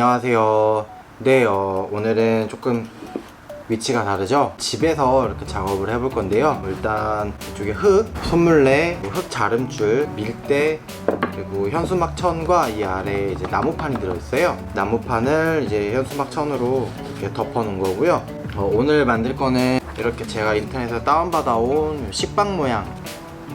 안녕하세요. 네, 어, 오늘은 조금 위치가 다르죠? 집에서 이렇게 작업을 해볼 건데요. 일단 이쪽에 흙, 손물래, 뭐흙 자름줄, 밀대, 그리고 현수막 천과 이 아래에 이제 나무판이 들어있어요. 나무판을 이제 현수막 천으로 이렇게 덮어놓은 거고요. 어, 오늘 만들 거는 이렇게 제가 인터넷에서 다운받아온 식빵 모양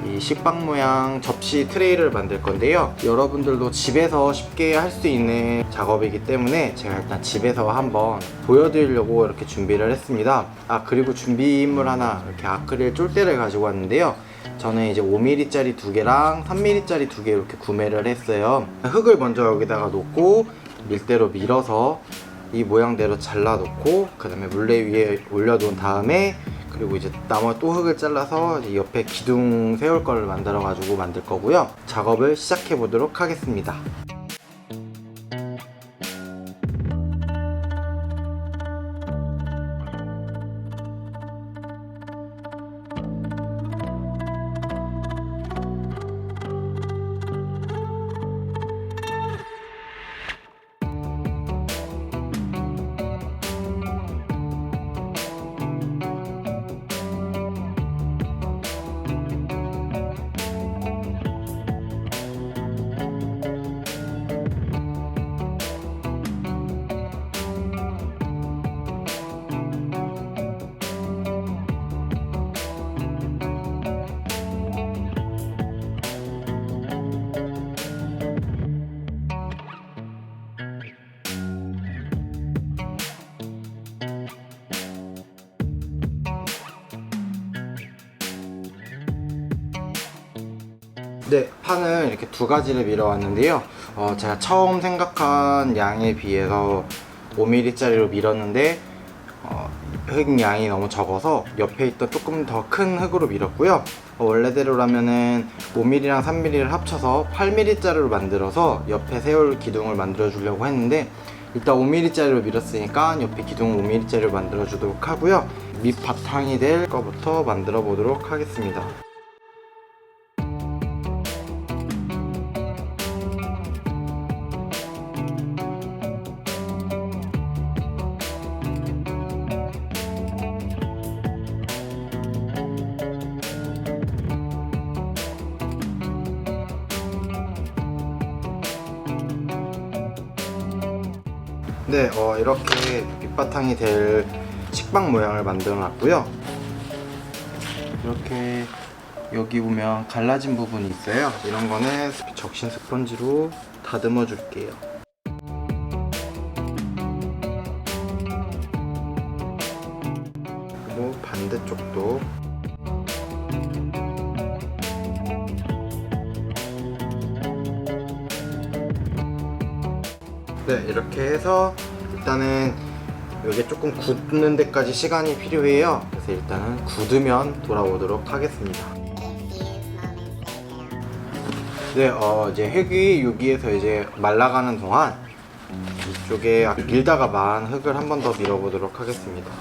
이 식빵 모양 접시 트레이를 만들 건데요. 여러분들도 집에서 쉽게 할 수 있는 작업이기 때문에 제가 일단 집에서 한번 보여드리려고 이렇게 준비를 했습니다. 아 그리고 준비물 하나 이렇게 아크릴 쫄대를 가지고 왔는데요. 저는 이제 5mm짜리 두 개랑 3mm짜리 두 개 이렇게 구매를 했어요. 흙을 먼저 여기다가 놓고 밀대로 밀어서 이 모양대로 잘라 놓고 그 다음에 물레 위에 올려 놓은 다음에 그리고 이제 나머지 또 흙을 잘라서 옆에 기둥 세울 거를 만들어 가지고 만들 거고요. 작업을 시작해 보도록 하겠습니다 네, 판을 이렇게 두 가지를 밀어왔는데요. 어, 제가 처음 생각한 양에 비해서 5mm짜리로 밀었는데 어, 흙 양이 너무 적어서 옆에 있던 조금 더 큰 흙으로 밀었고요. 어, 원래대로라면은 5mm랑 3mm를 합쳐서 8mm짜리로 만들어서 옆에 세울 기둥을 만들어 주려고 했는데 일단 5mm짜리로 밀었으니까 옆에 기둥 5mm짜리로 만들어 주도록 하고요. 밑 바탕이 될 거부터 만들어 보도록 하겠습니다. 네, 어, 이렇게 밑바탕이 될 식빵 모양을 만들어 놨고요. 이렇게 여기 보면 갈라진 부분이 있어요. 이런 거는 적신 스펀지로 다듬어 줄게요. 네, 이렇게 해서 일단은 여기 조금 굳는 데까지 시간이 필요해요. 그래서 일단은 굳으면 돌아오도록 하겠습니다. 네, 어, 이제 흙이 여기에서 이제 말라가는 동안 이쪽에 밀다가 만 흙을 한 번 더 밀어보도록 하겠습니다.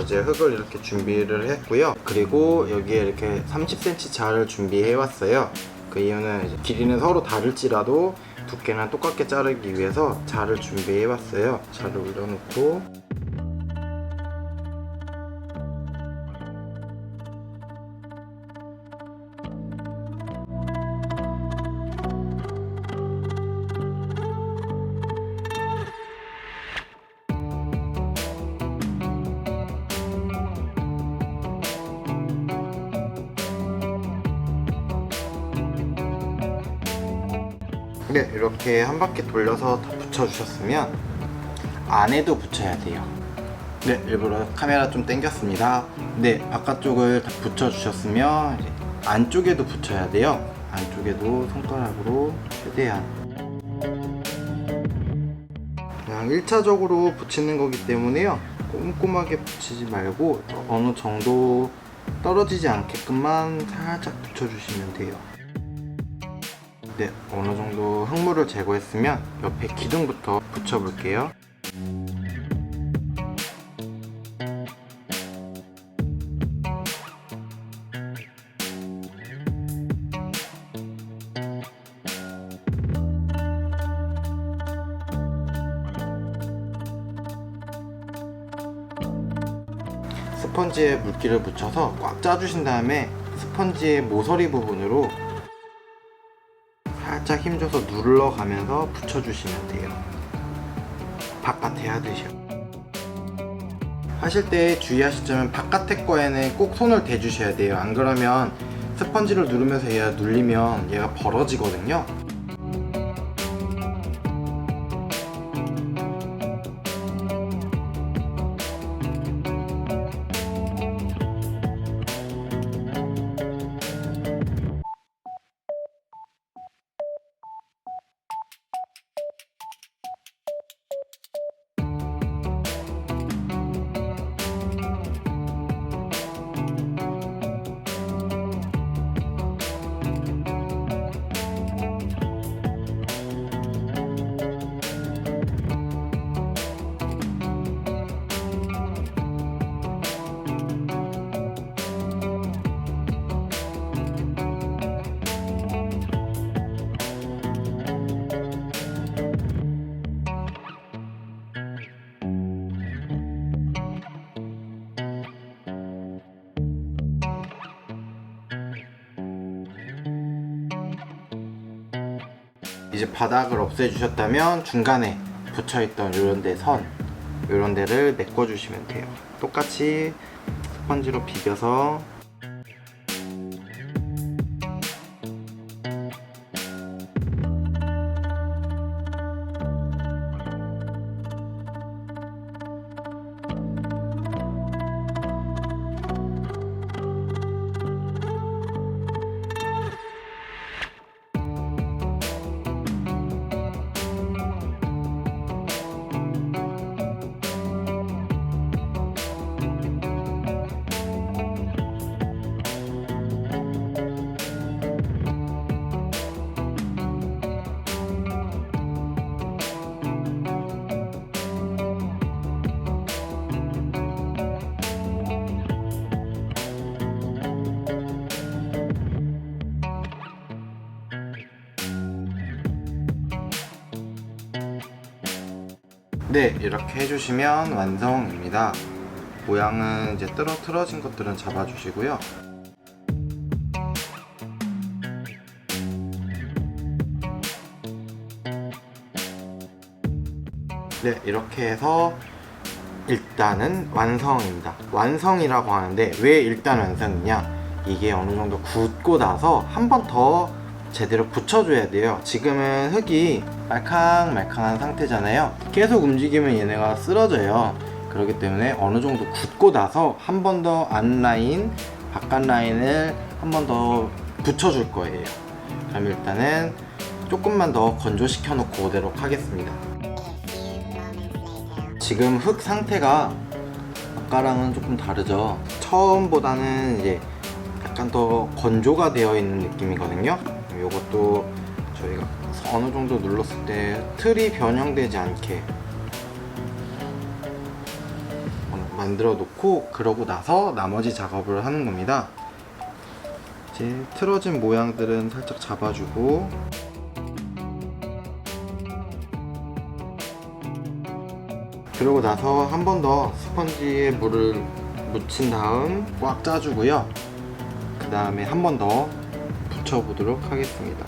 이제 흙을 이렇게 준비를 했고요. 그리고 여기에 이렇게 30cm 자를 준비해 왔어요. 그 이유는 길이는 서로 다를지라도 두께는 똑같게 자르기 위해서 자를 준비해 왔어요. 자를 올려놓고 네, 이렇게 한 바퀴 돌려서 다 붙여주셨으면 안에도 붙여야 돼요. 네, 일부러 카메라 좀 당겼습니다. 네, 바깥쪽을 다 붙여주셨으면 안쪽에도 붙여야 돼요. 안쪽에도 손가락으로 최대한 그냥 1차적으로 붙이는 거기 때문에요. 꼼꼼하게 붙이지 말고 어느 정도 떨어지지 않게끔만 살짝 붙여주시면 돼요. 네, 어느 정도 흙물을 제거했으면 옆에 기둥부터 붙여볼게요. 스펀지에 물기를 묻혀서 꽉 짜주신 다음에 스펀지의 모서리 부분으로 살짝 힘줘서 눌러가면서 붙여주시면 돼요. 바깥에 하듯이요. 하실 때 주의하실 점은 바깥에 거에는 꼭 손을 대주셔야 돼요. 안 그러면 스펀지를 누르면서 얘가 눌리면 얘가 벌어지거든요. 이제 바닥을 없애주셨다면 중간에 붙여있던 이런 데 선, 이런 데를 메꿔주시면 돼요. 똑같이 스펀지로 비벼서 네 이렇게 해주시면 완성입니다. 모양은 이제 떨어 틀어진 것들은 잡아주시고요. 네 이렇게 해서 일단은 완성입니다. 완성이라고 하는데 왜 일단 완성이냐? 이게 어느 정도 굳고 나서 한 번 더 제대로 붙여줘야 돼요. 지금은 흙이 말캉말캉한 상태잖아요. 계속 움직이면 얘네가 쓰러져요. 그렇기 때문에 어느 정도 굳고 나서 한 번 더 안 라인 바깥 라인을 한 번 더 붙여줄 거예요. 그럼 일단은 조금만 더 건조시켜 놓고 오도록 하겠습니다. 지금 흙 상태가 아까랑은 조금 다르죠? 처음보다는 이제 약간 더 건조가 되어 있는 느낌이거든요 이것도 저희가 어느 정도 눌렀을 때 틀이 변형되지 않게 만들어 놓고 그러고 나서 나머지 작업을 하는 겁니다. 이제 틀어진 모양들은 살짝 잡아주고 그러고 나서 한 번 더 스펀지에 물을 묻힌 다음 꽉 짜주고요. 그 다음에 한 번 더 붙여보도록 하겠습니다.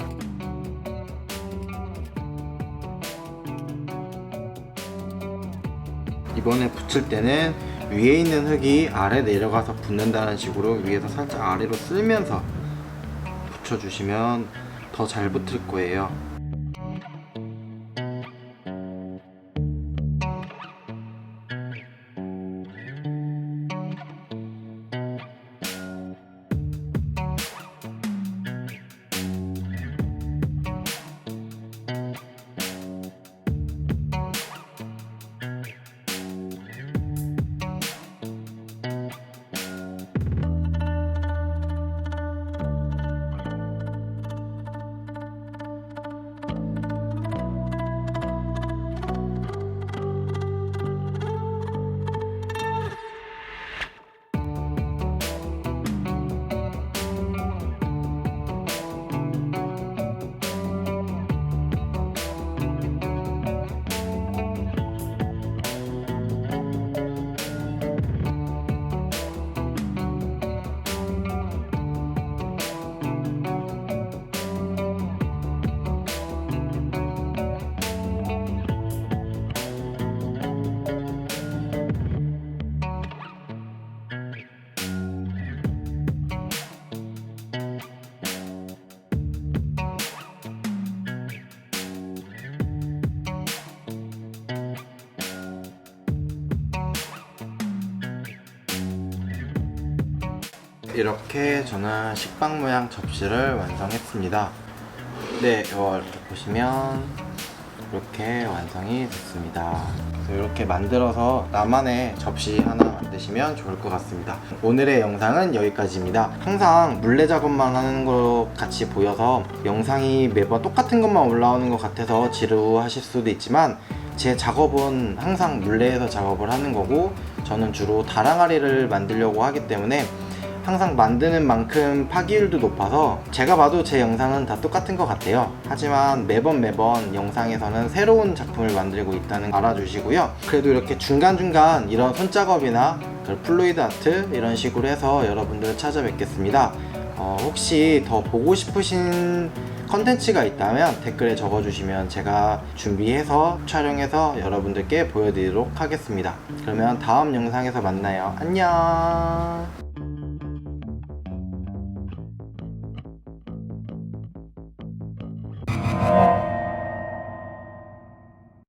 이번에 붙일 때는 위에 있는 흙이 아래 내려가서 붙는다는 식으로 위에서 살짝 아래로 쓸면서 붙여주시면 더 잘 붙을 거예요 이렇게 저는 식빵 모양 접시를 완성했습니다. 네, 이렇게 보시면 이렇게 완성이 됐습니다. 이렇게 만들어서 나만의 접시 하나 만드시면 좋을 것 같습니다. 오늘의 영상은 여기까지입니다. 항상 물레 작업만 하는 것 같이 보여서 영상이 매번 똑같은 것만 올라오는 것 같아서 지루하실 수도 있지만 제 작업은 항상 물레에서 작업을 하는 거고 저는 주로 다랑아리를 만들려고 하기 때문에 항상 만드는 만큼 파기율도 높아서 제가 봐도 제 영상은 다 똑같은 것 같아요. 하지만 매번 매번 영상에서는 새로운 작품을 만들고 있다는 거 알아주시고요. 그래도 이렇게 중간중간 이런 손작업이나 그 플루이드 아트 이런 식으로 해서 여러분들을 찾아뵙겠습니다. 어, 혹시 더 보고 싶으신 컨텐츠가 있다면 댓글에 적어주시면 제가 준비해서 촬영해서 여러분들께 보여드리도록 하겠습니다. 그러면 다음 영상에서 만나요. 안녕!